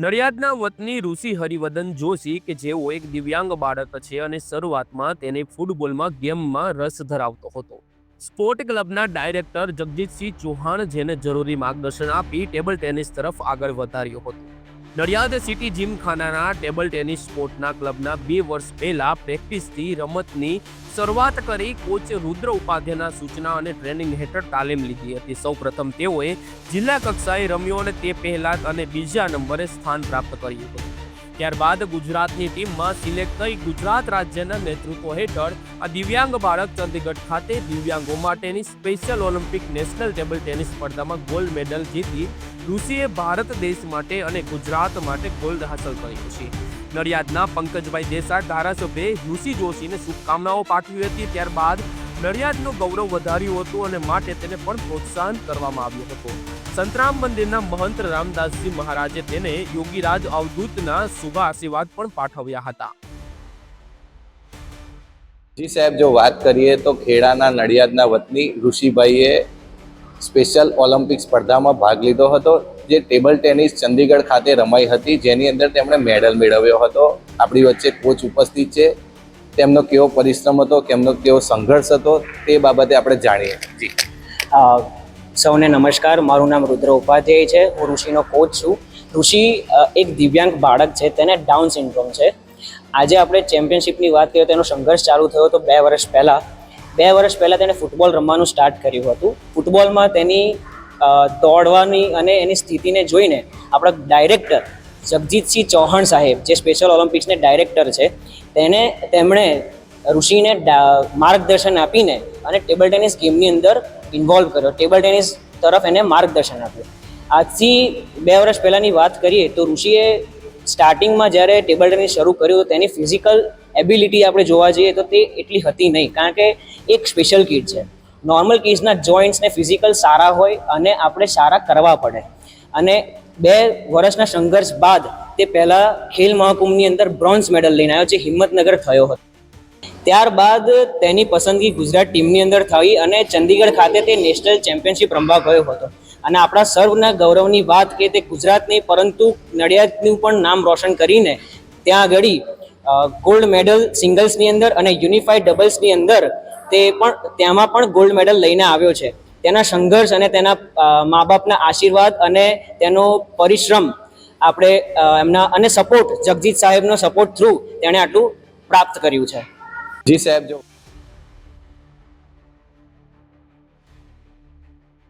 નડિયાદના વતની ઋષિ હરિવદન જોશી કે જેઓ એક દિવ્યાંગ બાળક છે અને શરૂઆતમાં તેને ફૂટબોલમાં ગેમમાં રસ ધરાવતો હતો. સ્પોર્ટ ક્લબના ડાયરેક્ટર જગજીતસિંહ ચૌહાણ જેને જરૂરી માર્ગદર્શન આપી ટેબલ ટેનિસ તરફ આગળ વધાર્યો હતો. નડિયાદ સિટી જીમખાનાના ટેબલ ટેનિસ સ્પોર્ટના ક્લબના બે વર્ષ પહેલા પ્રેક્ટિસથી રમતની શરૂઆત કરી કોચ રુદ્ર ઉપાધ્યાયના સૂચના અને ટ્રેનિંગ હેઠળ તાલીમ લીધી હતી. સૌપ્રથમ તેઓએ જિલ્લા કક્ષાએ રમ્યો અને તે પહેલા અને બીજા નંબરે સ્થાન પ્રાપ્ત કર્યું હતું. ત્યારબાદ ગુજરાતની ટીમમાં સિલેક્ટ થઈ ગુજરાત રાજ્યના નેતૃત્વ હેઠળ આ દિવ્યાંગ બાળક ચંદીગઢ ખાતે દિવ્યાંગો માટેની special olympic national table tennis સ્પર્ધામાં ગોલ્ડ મેડલ જીતી ઋષિએ ભારત દેશ માટે અને ગુજરાત માટે ગોલ્ડ હાંસલ કર્યું છે. નડિયાદના પંકજભાઈ દેસાઈ ધારાસભ્યે ઋષિ જોશીને શુભકામનાઓ પાઠવી હતી. ત્યારબાદ નડિયાદનું ગૌરવ વધાર્યું હતું અને માટે તેને પણ પ્રોત્સાહન કરવામાં આવ્યું હતું. સંતરામ મંદિરના મહંત રામદાસજી મહારાજે તેને યોગીરાજ અવધૂતના શુભ આશીર્વાદ પણ પાઠવ્યા હતા. જી સાહેબ, જો વાત કરીએ તો ખેડાના નડિયાદના વતની ઋષિભાઈએ સ્પેશિયલ ઓલિમ્પિક સ્પર્ધામાં ભાગ લીધો હતો, જે ટેબલ ટેનિસ ચંદીગઢ ખાતે રમાઈ હતી, જેની અંદર તેમણે મેડલ મેળવ્યો હતો. આપણી વચ્ચે કોચ ઉપસ્થિત છે. તેમનો કેવો પરિશ્રમ હતો કેમનો કેવો સંઘર્ષ હતો, તે બાબતે આપણે જાણીએ. જી. સૌને નમસ્કાર. મારું નામ રુદ્ર ઉપાધ્યાય છે. હું ઋષિનો કોચ છું. ઋષિ એક દિવ્યાંગ બાળક છે, તેને ડાઉન સિન્ડ્રોમ છે. આજે આપણે ચેમ્પિયનશિપની વાત કરીએ તો એનો સંઘર્ષ ચાલુ થયો હતો બે વર્ષ પહેલાં. બે વર્ષ પહેલાં તેણે ફૂટબોલ રમવાનું સ્ટાર્ટ કર્યું હતું. ફૂટબોલમાં તેની દોડવાની અને એની સ્થિતિને જોઈને આપણા ડાયરેક્ટર જગજીતસિંહ ચૌહાણ સાહેબ, જે સ્પેશિયલ ઓલિમ્પિક્સને ડાયરેક્ટર છે, તેને, તેમણે ઋષિને માર્ગદર્શન આપીને અને ટેબલ ટેનિસ ગેમની અંદર ઇન્વોલ્વ કર્યો. ટેબલ ટેનિસ તરફ એને માર્ગદર્શન આપ્યું. આજથી બે વર્ષ પહેલાંની વાત કરીએ તો ઋષિએ સ્ટાર્ટિંગમાં જ્યારે ટેબલ ટેનિસ શરૂ કર્યું તેની ફિઝિકલ એબિલિટી આપણે જોવા જઈએ તો તે એટલી હતી નહીં. કારણ કે એક સ્પેશિયલ કિડ છે. નોર્મલ કિડ્સના જોઈન્ટ્સને ફિઝિકલ સારા હોય અને આપણે સારા કરવા પડે. અને બે વર્ષના સંઘર્ષ બાદ તે પહેલાં ખેલ મહાકુંભની અંદર બ્રોન્ઝ મેડલ લઈને આવ્યો, જે હિંમતનગર થયો હતો. ત્યારબાદ તેની પસંદગી ગુજરાત ટીમની અંદર થઈ અને ચંદીગઢ ખાતે તે નેશનલ ચેમ્પિયનશિપ રમવા ગયો હતો. અને આપણા સર્વના ગૌરવની વાત કે તે ગુજરાતની, પરંતુ નડિયાદનું પણ નામ રોશન કરીને ત્યાં આગળ ગોલ્ડ મેડલ સિંગલ્સની અંદર અને યુનિફાઈડ ડબલ્સની અંદર તે પણ, તેમાં પણ ગોલ્ડ મેડલ લઈને આવ્યો છે. તેના સંઘર્ષ અને તેના મા બાપના આશીર્વાદ અને તેનો પરિશ્રમ આપણે એમના, અને સપોર્ટ જગજીત સાહેબનો સપોર્ટ થ્રુ તેણે આટલું પ્રાપ્ત કર્યું છે. જી સાહેબ, જો